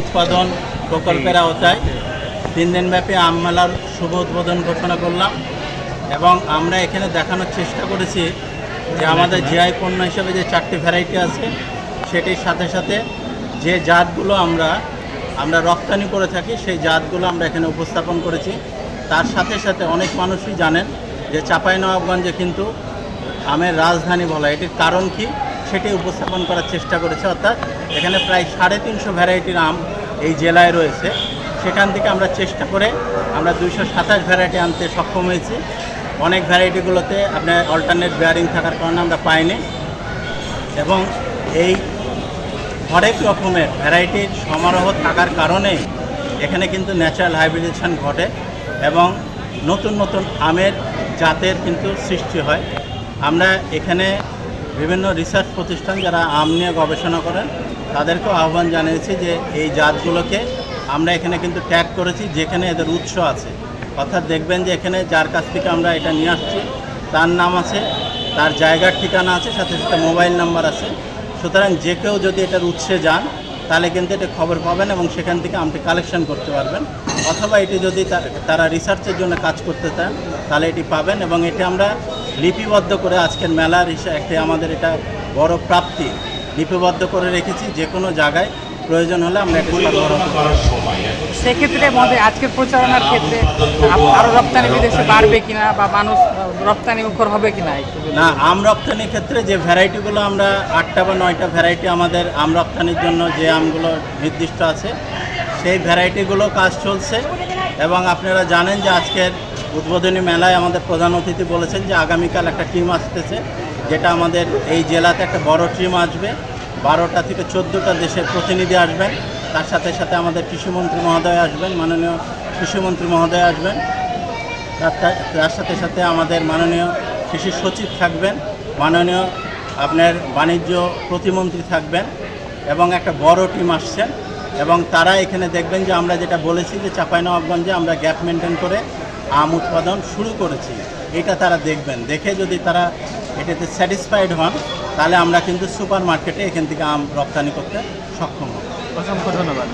উৎপাদন প্রকল্পের আওতায় তিন দিনব্যাপী আম মেলার শুভ উদ্বোধন ঘোষণা করলাম এবং আমরা এখানে দেখানোর চেষ্টা করেছি যে আমাদের জিআই পণ্য হিসেবে যে চারটি ভ্যারাইটি আছে সেটির সাথে সাথে যে জাতগুলো আমরা আমরা রপ্তানি করে থাকি সেই জাতগুলো আমরা এখানে উপস্থাপন করেছি। তার সাথে সাথে অনেক মানুষই জানেন যে চাঁপাইনবাবগঞ্জে কিন্তু আমের রাজধানী বলা। এটির কারণ কি? সেটি উপস্থাপন করার চেষ্টা করেছে, অর্থাৎ এখানে প্রায় সাড়ে তিনশো ভ্যারাইটির আম এই জেলায় রয়েছে। সেখান থেকে আমরা চেষ্টা করে আমরা দুইশো সাতাশ ভ্যারাইটি আনতে সক্ষম হয়েছি। অনেক ভ্যারাইটিগুলোতে আপনার অল্টারনেট বেয়ারিং থাকার কারণে আমরা পাইনি এবং এই হরেক রকমের ভ্যারাইটির সমারোহ থাকার কারণে এখানে কিন্তু ন্যাচারাল হাইব্রিডেশন ঘটে এবং নতুন নতুন আমের জাতের কিন্তু সৃষ্টি হয়। আমরা এখানে বিভিন্ন রিসার্চ প্রতিষ্ঠান যারা আম নিয়ে গবেষণা করেন, তাদেরকেও আহ্বান জানিয়েছি যে এই জাতগুলোকে আমরা এখানে কিন্তু ট্যাগ করেছি, যেখানে এদের উৎস আছে। অর্থাৎ দেখবেন যে এখানে যার কাছ থেকে আমরা এটা নিয়ে আসছি, তার নাম আছে, তার জায়গার ঠিকানা আছে, সাথে সাথে মোবাইল নাম্বার আছে। সুতরাং যে কেউ যদি এটার উৎসে যান, তাহলে কিন্তু এটা খবর পাবেন এবং সেখান থেকে আমটি কালেকশন করতে পারবেন। অথবা এটি যদি তারা রিসার্চের জন্য কাজ করতে চান, তাহলে এটি পাবেন এবং এটি আমরা লিপিবদ্ধ করে আজকের মেলার হিসেবে একটি আমাদের এটা বড় প্রাপ্তি। লিপিবদ্ধ করে রেখেছি যে কোনো জায়গায় প্রয়োজন হলে আমরা এটা সরবরাহ সেক্ষেত্রে আমাদের আজকের প্রচারণার ক্ষেত্রে আরও রপ্তানি বিদেশে বাড়বে কিনা বা মানুষ রপ্তানি মুখর হবে কিনা একটু না আম রপ্তানির ক্ষেত্রে যে ভ্যারাইটিগুলো আমরা আটটা বা নয়টা ভ্যারাইটি আমাদের আম রপ্তানির জন্য যে আমগুলো নির্দিষ্ট আছে সেই ভ্যারাইটিগুলো কাজ চলছে। এবং আপনারা জানেন যে আজকের উদ্বোধনী মেলায় আমাদের প্রধান অতিথি বলেছেন যে আগামীকাল একটা টিম আসতেছে, যেটা আমাদের এই জেলাতে একটা বড় টিম আসবে। বারোটা থেকে চোদ্দোটা দেশের প্রতিনিধি আসবেন। তার সাথে সাথে আমাদের কৃষিমন্ত্রী মহোদয় আসবেন, মাননীয় কৃষিমন্ত্রী মহোদয় আসবেন। তার সাথে সাথে আমাদের মাননীয় কৃষি সচিব থাকবেন, মাননীয় আপনার বাণিজ্য প্রতিমন্ত্রী থাকবেন এবং একটা বড় টিম আসছেন এবং তারা এখানে দেখবেন যে আমরা যেটা বলেছি যে চাঁপাইনবাবগঞ্জে আমরা গ্যাপ মেনটেন করে আম উৎপাদন শুরু করেছি। এটা তারা দেখবেন। দেখে যদি তারা এটাতে স্যাটিসফাইড হন তাহলে আমরা কিন্তু সুপার মার্কেটে এখান থেকে আম রপ্তানি করতে সক্ষম হব। অসংখ্য ধন্যবাদ।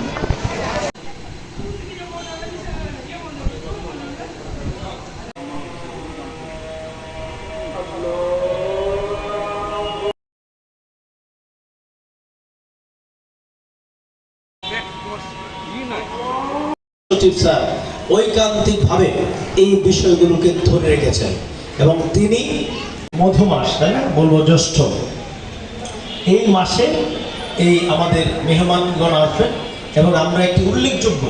স্যার ঐকান্তিকভাবে এই বিষয়গুলোকে ধরে রেখেছেন। এবং তিনি মধুমাস তাই না? বলব জ্যৈষ্ঠ। এই মাসে এই আমাদের মেহমানগণ আসবেন এবং আমরা একটি উল্লেখযোগ্য